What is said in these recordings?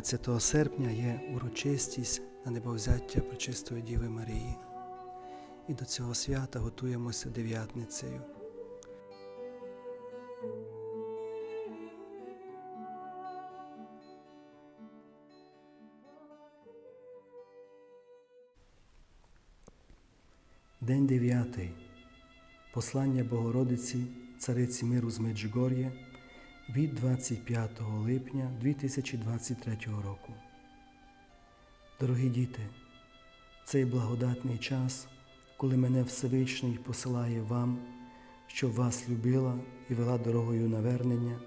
15 серпня є урочистість на небовзяття Пречистої Діви Марії. І до цього свята готуємося дев'ятницею. День дев'ятий. Послання Богородиці Цариці Миру з Меджугор'я від 25 липня 2023 року. Дорогі діти, цей благодатний час, коли мене Всевишній посилає вам, щоб вас любила і вела дорогою навернення,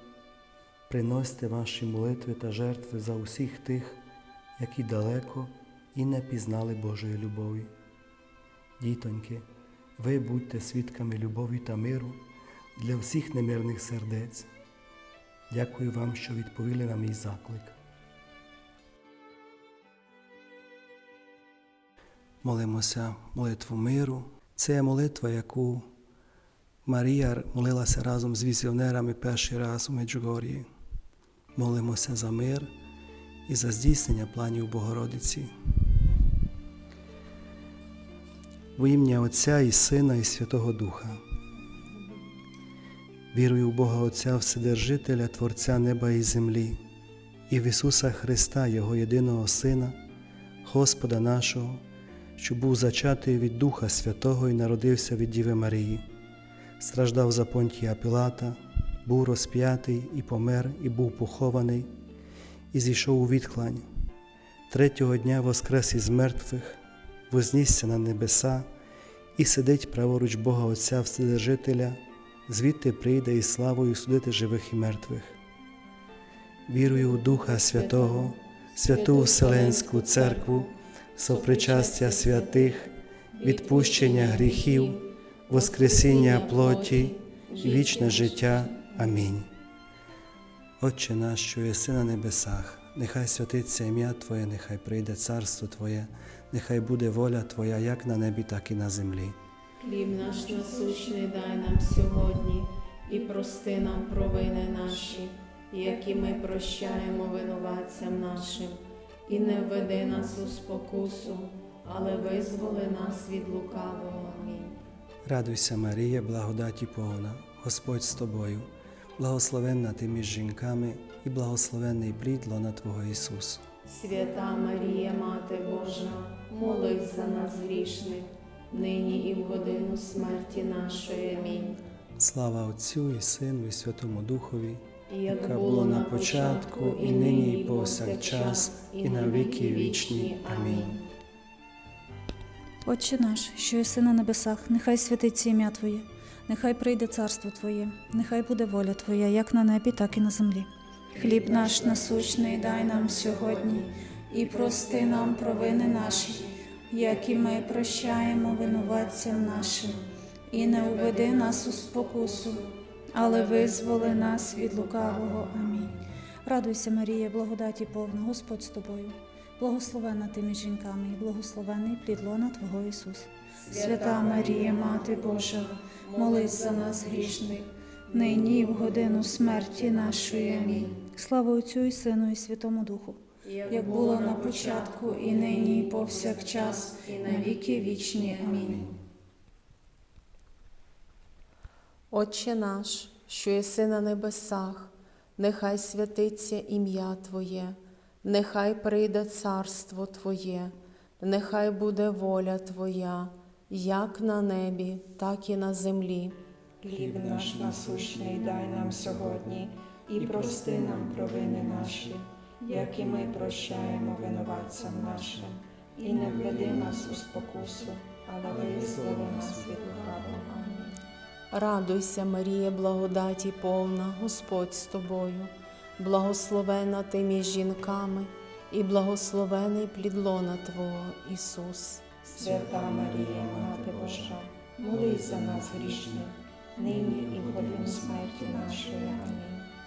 приносьте ваші молитви та жертви за усіх тих, які далеко і не пізнали Божої любові. Дітоньки, ви будьте свідками любові та миру для всіх немирних сердець. Дякую вам, що відповіли на мій заклик. Молимося молитву миру. Це молитва, яку Марія молилася разом з візіонерами перший раз у Меджугор'ї. Молимося за мир і за здійснення планів Богородиці. В ім'я Отця і Сина і Святого Духа. Вірую в Бога Отця Вседержителя, Творця неба і землі, і в Ісуса Христа, Його єдиного Сина, Господа нашого, що був зачатий від Духа Святого і народився від Діви Марії, страждав за Понтія Пілата, був розп'ятий і помер, і був похований, і зійшов у відклань. Третього дня воскрес із мертвих, вознісся на небеса і сидить праворуч Бога Отця Вседержителя, звідти прийде із славою судити живих і мертвих. Вірую у Духа Святого, святу Вселенську Церкву, сопричастя святих, відпущення гріхів, Воскресіння плоті, і вічне життя. Амінь. Отче наш, що єси на небесах, нехай святиться ім'я Твоє, нехай прийде царство Твоє, нехай буде воля Твоя як на небі, так і на землі. Хліб наш насущний дай нам сьогодні, і прости нам провини наші, які ми прощаємо винуватцям нашим, і не введи нас у спокусу, але визволи нас від лукавого. Амінь. Радуйся, Марія, благодаті повна, Господь з тобою, благословенна ти між жінками, і благословенний плід лона Твого Ісус. Свята Марія, Мати Божа, молись за нас грішних, нині і в годину смерті нашої. Амінь. Слава Отцю і Сину, і Святому Духові, Як яка було на початку, і нині, і повсякчас, і на віки вічні. Амінь. Отче наш, що єси на небесах, нехай святиться ім'я Твоє, нехай прийде царство Твоє, нехай буде воля Твоя, як на небі, так і на землі. Хліб наш насущний дай нам сьогодні, і прости нам провини наші, як і ми прощаємо винуватцям нашим, і не уведи нас у спокусу, але визволи нас від лукавого. Амінь. Радуйся, Марія, благодаті повна, Господь з тобою. Благословена ти між жінками, і благословений плід лона Твого Ісус. Свята Марія, Мати Божа, молись за нас грішних, нині і в годину смерті нашої. Амінь. Слава Отцю і Сину, і Святому Духу, як було на початку, і нині, і повсякчас, і на віки вічні. Амінь. Отче наш, що єси на небесах, нехай святиться ім'я Твоє, нехай прийде царство Твоє, нехай буде воля Твоя, як на небі, так і на землі. Хліб наш насущний дай нам сьогодні, і прости нам провини наші, як і ми прощаємо винуватцям нашим, і не введи нас у спокусу, але визволи нас від лукавого. Радуйся, Марія, благодаті повна, Господь з тобою, благословена ти між жінками, і благословений плід лона Твого Ісус. Свята Марія, Мати Божа, молись за нас грішних, нині і в годину смерті нашої.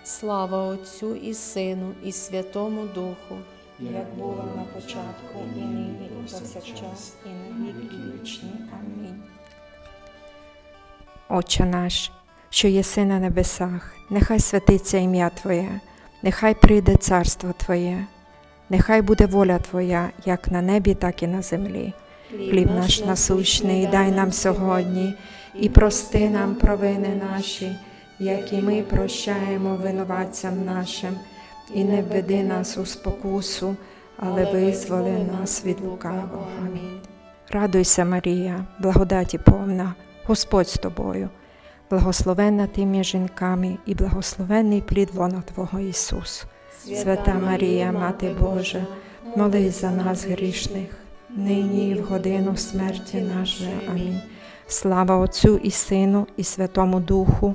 Слава Отцю і Сину, і Святому Духу. Як було на початку, і нині, і повсякчас, і на віки вічні. Амінь. Отче наш, що єси на небесах, нехай святиться ім'я Твоє, нехай прийде царство Твоє, нехай буде воля Твоя, як на небі, так і на землі. Хліб наш насущний дай нам сьогодні, і прости нам провини наші, як і ми прощаємо винуватцям нашим, і не введи нас у спокусу, але визволи нас від лукавого. Амінь. Радуйся, Марія, благодаті повна, Господь з тобою, благословенна ти між жінками, і благословенний плід лона Твого Ісус. Свята Марія, Мати Божа, молись за нас грішних, нині і в годину смерті нашої. Амінь. Слава Отцю і Сину, і Святому Духу,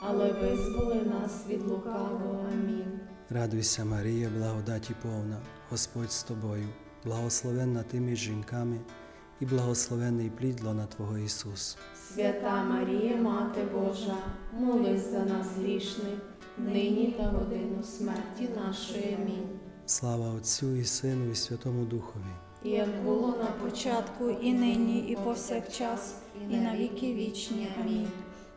але визволи нас від лукавого. Амінь. Радуйся, Марія, благодаті повна, Господь з тобою, благословенна ти між жінками, і благословенний плід лона Твого Ісус. Свята Марія, Мати Божа, молись за нас грішних, нині та годину смерті нашої. Амінь. Слава Отцю і Сину, і Святому Духові. І як було на Початку і нині, і повсякчас, і на віки вічні. Амінь.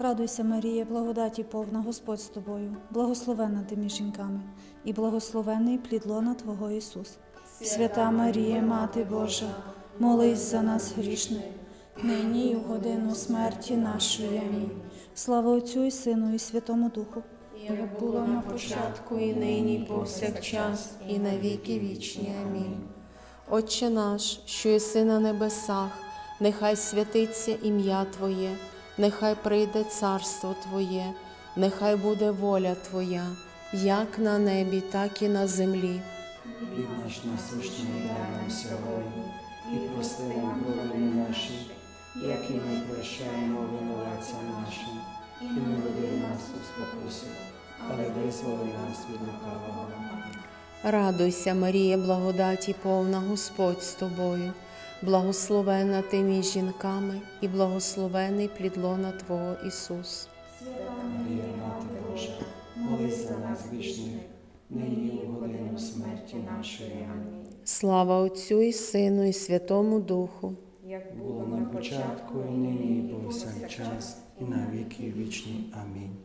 Радуйся, Марія, благодаті повна Господь з тобою, благословенна ти між жінками, і благословений плід лона Твого Ісус. Свята Марія, Мати Божа, молись за нас грішних, нині і в годину смерті нашої. Амінь. Слава Отцю і Сину, і Святому Духу. як було на початку, і нині, і повсякчас, і на віки вічні. Амінь. Отче наш, що єси на небесах, нехай святиться ім'я Твоє, нехай прийде царство Твоє, нехай буде воля Твоя, як на небі, так і на землі. Хліб наш насущний дай нам сьогодні, і прости нам провини наші, як і ми прощаємо винуватцям нашим, і не веди нас у спокусу, але визволи нас від лукавого. Радуйся, Марія, благодаті повна Господь з тобою, благословена ти між жінками, і благословений плід лона Твого Ісус. Свята Марія, Мати Божа, молись за нас грішних, нині і в годину смерті нашої. Амінь. Слава Отцю і Сину, і Святому Духу. як Було на початку, і нині, і повсякчас, і на віки вічні. Амінь.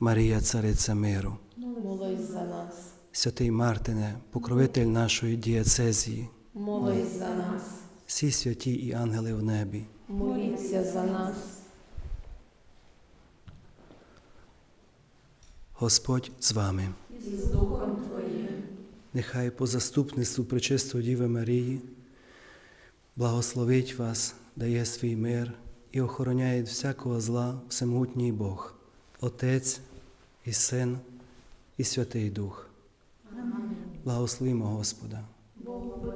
Марія, цариця миру, Молись за нас, святий Мартине, покровитель нашої дієцезії, молись за нас, всі святі і ангели в небі, моліться за нас. Господь з вами. з Духом Твоїм. Нехай по заступництву Пречистої Діви Марії благословить вас, дає свій мир і охороняє від всякого зла всемогутній Бог, Отець і Син і Святий Дух. Благословімо Господа. Богу